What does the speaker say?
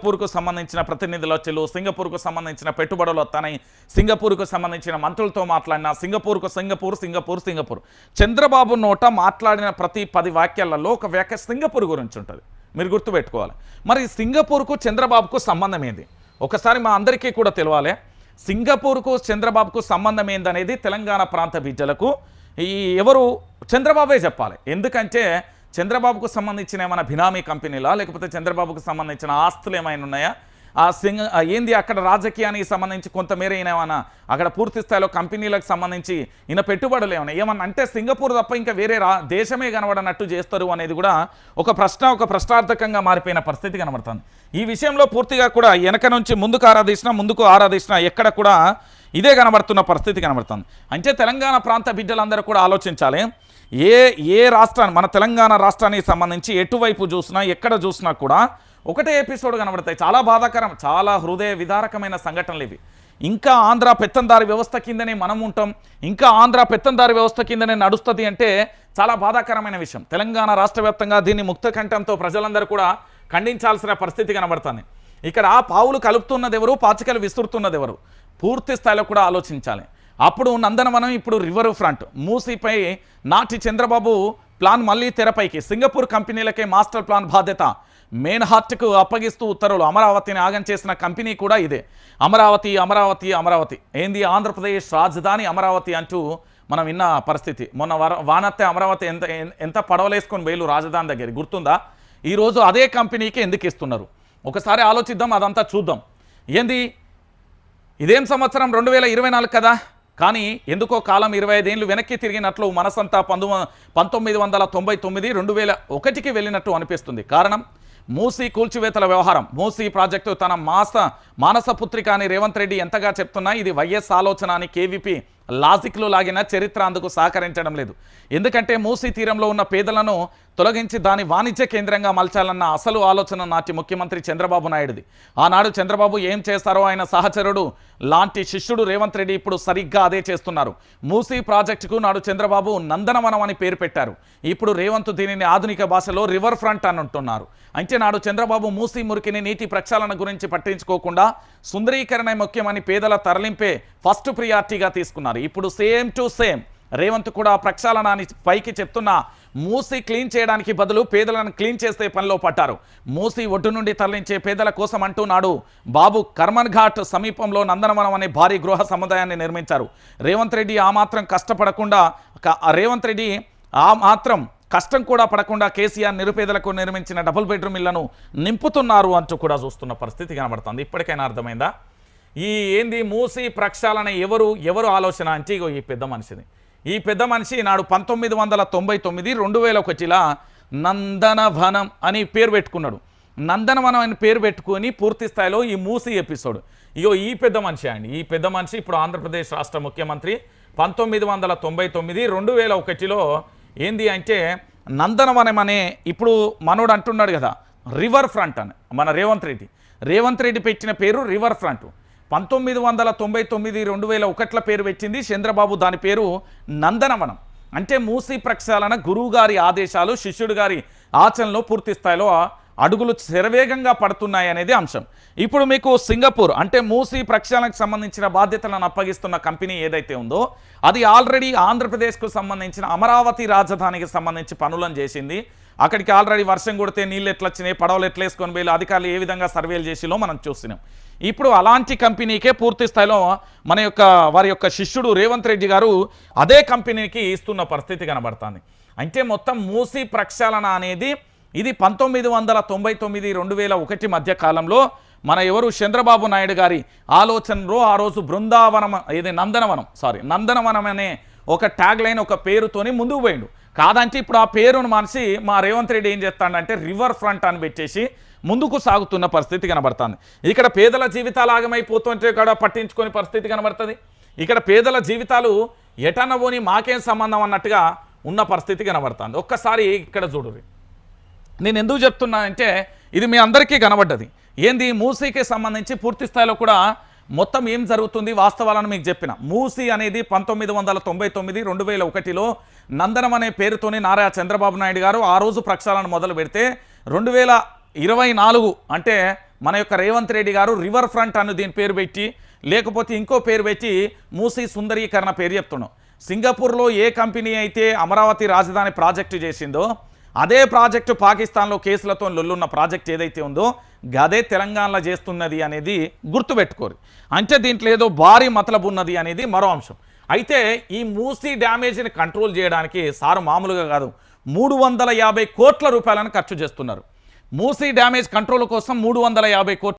సింగపూర్కు సంబంధించిన ప్రతినిధులు వచ్చి సింగపూర్కు సంబంధించిన పెట్టుబడులు వస్తానని సింగపూర్కు సంబంధించిన మంత్రులతో మాట్లాడిన సింగపూర్కు సింగపూర్ సింగపూర్ సింగపూర్. చంద్రబాబు నోట మాట్లాడిన ప్రతి పది వాక్యాలలో ఒక వ్యాఖ్య సింగపూర్ గురించి ఉంటుంది. మీరు గుర్తుపెట్టుకోవాలి. మరి సింగపూర్కు చంద్రబాబుకు సంబంధం ఏంది? ఒకసారి మా అందరికీ కూడా తెలియాలి సింగపూర్కు చంద్రబాబుకు సంబంధం ఏందనేది తెలంగాణ ప్రాంత బిడ్డలకు ఈ ఎవరు చంద్రబాబే చెప్పాలి. ఎందుకంటే చంద్రబాబుకు సంబంధించిన ఏమైనా బినామీ కంపెనీలా లేకపోతే చంద్రబాబుకు సంబంధించిన ఆస్తులు ఏమైనా ఉన్నాయా? ఆ సింగ ఏంది అక్కడ రాజకీయానికి సంబంధించి కొంతమేర ఈయన ఏమైనా అక్కడ పూర్తి స్థాయిలో కంపెనీలకు సంబంధించి ఈయన పెట్టుబడులు ఏమైనా? ఏమన్నా అంటే సింగపూర్ తప్ప ఇంకా వేరే రా దేశమే కనబడనట్టు చేస్తారు అనేది కూడా ఒక ప్రశ్న ఒక ప్రశ్నార్థకంగా మారిపోయిన పరిస్థితి కనబడుతుంది. ఈ విషయంలో పూర్తిగా కూడా వెనక నుంచి ముందుకు ఆరాధించినా ముందుకు ఆరాధించినా ఎక్కడ కూడా ఇదే కనబడుతున్న పరిస్థితి కనబడుతుంది. అంటే తెలంగాణ ప్రాంత బిడ్డలందరూ కూడా ఆలోచించాలి. ఏ ఏ రాష్ట్రాన్ని మన తెలంగాణ రాష్ట్రానికి సంబంధించి ఎటువైపు చూసినా ఎక్కడ చూసినా కూడా ఒకటే ఎపిసోడ్ కనబడతాయి. చాలా బాధాకరం చాలా హృదయ విదారకమైన సంఘటనలు ఇవి. ఇంకా ఆంధ్ర పెత్తందారి వ్యవస్థ కిందనే మనం ఉంటాం. ఇంకా ఆంధ్ర పెత్తందారి వ్యవస్థ కిందనే నడుస్తుంది అంటే చాలా బాధాకరమైన విషయం. తెలంగాణ రాష్ట్ర వ్యాప్తంగా దీన్ని ముక్త కంఠంతో ప్రజలందరూ కూడా ఖండించాల్సిన పరిస్థితి కనబడుతుంది. ఇక్కడ పావులు కలుపుతున్నది ఎవరు పాచికలు విసురుతున్నది ఎవరు పూర్తి స్థాయిలో కూడా ఆలోచించాలి. అప్పుడు నందనవనం ఇప్పుడు రివర్ ఫ్రంట్ మూసీపై నాటి చంద్రబాబు ప్లాన్ మళ్ళీ తెరపైకి. సింగపూర్ కంపెనీలకే మాస్టర్ ప్లాన్ బాధ్యత. మెయిన్ హార్ట్కు అప్పగిస్తూ ఉత్తర్వులు. అమరావతిని ఆగం చేసిన కంపెనీ కూడా ఇదే. అమరావతి అమరావతి అమరావతి. ఏంది ఆంధ్రప్రదేశ్ రాజధాని అమరావతి అంటూ మనం విన్న పరిస్థితి. మొన్న వానత్తే అమరావతి ఎంత ఎంత పడవలేసుకొని వేలు రాజధాని దగ్గర గుర్తుందా? ఈరోజు అదే కంపెనీకి ఎందుకు ఇస్తున్నారు? ఒకసారి ఆలోచిద్దాం అదంతా చూద్దాం. ఏంది? ఇదేం సంవత్సరం? రెండు వేల ఇరవై నాలుగు కదా? కానీ ఎందుకో కాలం ఇరవై ఐదేళ్ళు వెనక్కి తిరిగినట్లు మనసంతా పంతొమ్మి పంతొమ్మిది వందల తొంభై తొమ్మిది రెండు వేల ఒకటికి వెళ్ళినట్టు అనిపిస్తుంది. కారణం మూసీ కూల్చివేతల వ్యవహారం. మూసీ ప్రాజెక్టు తన మాస మానసపుత్రిక అని రేవంత్ రెడ్డి ఎంతగా చెప్తున్నా ఇది వైఎస్ ఆలోచన అని కేవీపీ లాజిక్లో లాగిన చరిత్ర అందుకు సహకరించడం లేదు. ఎందుకంటే మూసీ తీరంలో ఉన్న పేదలను తొలగించి దాని వాణిజ్య కేంద్రంగా మలచాలన్న అసలు ఆలోచన నాటి ముఖ్యమంత్రి చంద్రబాబు నాయుడుది. ఆనాడు చంద్రబాబు ఏం చేస్తారో ఆయన సహచరుడు లాంటి శిష్యుడు రేవంత్ రెడ్డి ఇప్పుడు సరిగ్గా అదే చేస్తున్నారు. మూసీ ప్రాజెక్టుకు నాడు చంద్రబాబు నందనవనం అని పేరు పెట్టారు. ఇప్పుడు రేవంత్ దీనిని ఆధునిక భాషలో రివర్ ఫ్రంట్ అని అంటున్నారు అంటే నాడు చంద్రబాబు మూసీ మురికిని నీటి ప్రక్షాళన గురించి పట్టించుకోకుండా సుందరీకరణ ముఖ్యమని పేదల తరలింపే ఫస్ట్ ప్రియారిటీగా తీసుకున్నారు. ఇప్పుడు సేమ్ టు సేమ్ రేవంత్ కూడా ప్రక్షాళనాన్ని పైకి చెప్తున్న. మూసి క్లీన్ చేయడానికి బదులు పేదలను క్లీన్ చేసే పనిలో పట్టారు మూసి ఒడ్డు నుండి తరలించే పేదల కోసం అంటున్నాడు. బాబు కర్మన్ ఘాట్ సమీపంలో నందనవనం అనే భారీ గృహ సముదాయాన్ని నిర్మించారు. రేవంత్ రెడ్డి ఆ మాత్రం కష్టపడకుండా రేవంత్ రెడ్డి ఆ మాత్రం కష్టం కూడా పడకుండా కేసీఆర్ నిరుపేదలకు నిర్మించిన డబుల్ బెడ్రూమ్ ఇళ్ళను నింపుతున్నారు అంటూ కూడా చూస్తున్న పరిస్థితి కనబడుతుంది. ఇప్పటికైనా అర్థమైందా? ఈ ఏంది మూసి ప్రక్షాళన ఎవరు ఎవరు ఆలోచన అంటే ఇగో ఈ పెద్ద మనిషిది. ఈ పెద్ద మనిషి నాడు పంతొమ్మిది వందల తొంభై తొమ్మిది రెండు వేల ఒకటిలా నందనవనం అని పేరు పెట్టుకున్నాడు. నందనవనం అని పేరు పెట్టుకొని పూర్తి స్థాయిలో ఈ మూసి ఎపిసోడ్. ఇగో ఈ పెద్ద మనిషి అండి ఈ పెద్ద మనిషి ఇప్పుడు ఆంధ్రప్రదేశ్ రాష్ట్ర ముఖ్యమంత్రి పంతొమ్మిది వందల తొంభై తొమ్మిది రెండు వేల ఒకటిలో ఏంది అంటే నందనవనం అనే ఇప్పుడు మనోడు అంటున్నాడు కదా రివర్ ఫ్రంట్ అని మన రేవంత్ రెడ్డి. రేవంత్ రెడ్డి పెట్టిన పేరు రివర్ ఫ్రంట్. పంతొమ్మిది వందల తొంభై తొమ్మిది రెండు వేల ఒకట్ల పేరు పెట్టింది చంద్రబాబు. దాని పేరు నందనవనం. అంటే మూసీ ప్రక్షాళన గురువు గారి ఆదేశాలు శిష్యుడు గారి ఆచరణలో పూర్తి స్థాయిలో అడుగులు శరవేగంగా పడుతున్నాయి అనేది అంశం. ఇప్పుడు మీకు సింగపూర్ అంటే మూసీ ప్రక్షాళనకు సంబంధించిన బాధ్యతలను అప్పగిస్తున్న కంపెనీ ఏదైతే ఉందో అది ఆల్రెడీ ఆంధ్రప్రదేశ్కు సంబంధించిన అమరావతి రాజధానికి సంబంధించి పనులను చేసింది. అక్కడికి ఆల్రెడీ వర్షం కొడితే నీళ్ళు ఎట్లా వచ్చినాయి పడవలు ఎట్లా వేసుకొని పోయి అధికారులు ఏ విధంగా సర్వేలు చేసిలో మనం చూస్తున్నాం ఇప్పుడు అలాంటి కంపెనీకే పూర్తి స్థాయిలో మన యొక్క వారి యొక్క శిష్యుడు రేవంత్ రెడ్డి గారు అదే కంపెనీకి ఇస్తున్న పరిస్థితి కనబడుతుంది. అంటే మొత్తం మూసి ప్రక్షాళన అనేది ఇది పంతొమ్మిది వందల తొంభై తొమ్మిది రెండు వేల ఒకటి మధ్య కాలంలో మన ఎవరు చంద్రబాబు నాయుడు గారి ఆలోచనలో ఆ రోజు బృందావనం ఇది నందనవనం సారీ నందనవనం అనే ఒక ట్యాగ్ లైన్ ఒక పేరుతోని ముందుకు పోయిండు. కాదంటే ఇప్పుడు ఆ పేరును మనిషి మా రేవంత్ రెడ్డి ఏం చేస్తాడంటే రివర్ ఫ్రంట్ అని పెట్టేసి ముందుకు సాగుతున్న పరిస్థితి కనబడుతుంది. ఇక్కడ పేదల జీవితాలు ఆగమైపోతుంటే కూడా పట్టించుకొని పరిస్థితి కనబడుతుంది. ఇక్కడ పేదల జీవితాలు ఎటనబోని మాకేం సంబంధం అన్నట్టుగా ఉన్న పరిస్థితి కనబడుతుంది. ఒక్కసారి ఇక్కడ చూడుర్రి. నేను ఎందుకు చెప్తున్నా అంటే ఇది మీ అందరికీ కనబడ్డది. ఏంది? మూసీకి సంబంధించి పూర్తి స్థాయిలో కూడా మొత్తం ఏం జరుగుతుంది వాస్తవాలను మీకు చెప్పిన. మూసీ అనేది పంతొమ్మిది వందల తొంభై తొమ్మిది రెండు వేల ఒకటిలో నందనం అనే పేరుతోని నారా చంద్రబాబు నాయుడు గారు ఆ రోజు ప్రక్షాళన మొదలు పెడితే రెండు వేల ఇరవై నాలుగు అంటే మన యొక్క రేవంత్ రెడ్డి గారు రివర్ ఫ్రంట్ అని దీని పేరు పెట్టి లేకపోతే ఇంకో పేరు పెట్టి మూసీ సుందరీకరణ పేరు చెప్తున్నాం సింగపూర్లో ఏ కంపెనీ అయితే అమరావతి రాజధాని ప్రాజెక్టు చేసిందో అదే ప్రాజెక్టు పాకిస్తాన్లో కేసులతో లొల్లున్న ప్రాజెక్ట్ ఏదైతే ఉందో గదే తెలంగాణలో చేస్తున్నది అనేది గుర్తుపెట్టుకోరు. అంటే దీంట్లో ఏదో భారీ మతలబు ఉన్నది అనేది మరో అంశం. అయితే ఈ మూసీ డ్యామేజ్ని కంట్రోల్ చేయడానికి సారు మామూలుగా కాదు మూడు వందల యాభై కోట్ల రూపాయలను ఖర్చు చేస్తున్నారు. మూసీ డ్యామేజ్ కంట్రోల్ కోసం మూడు వందల యాభై కోట్ల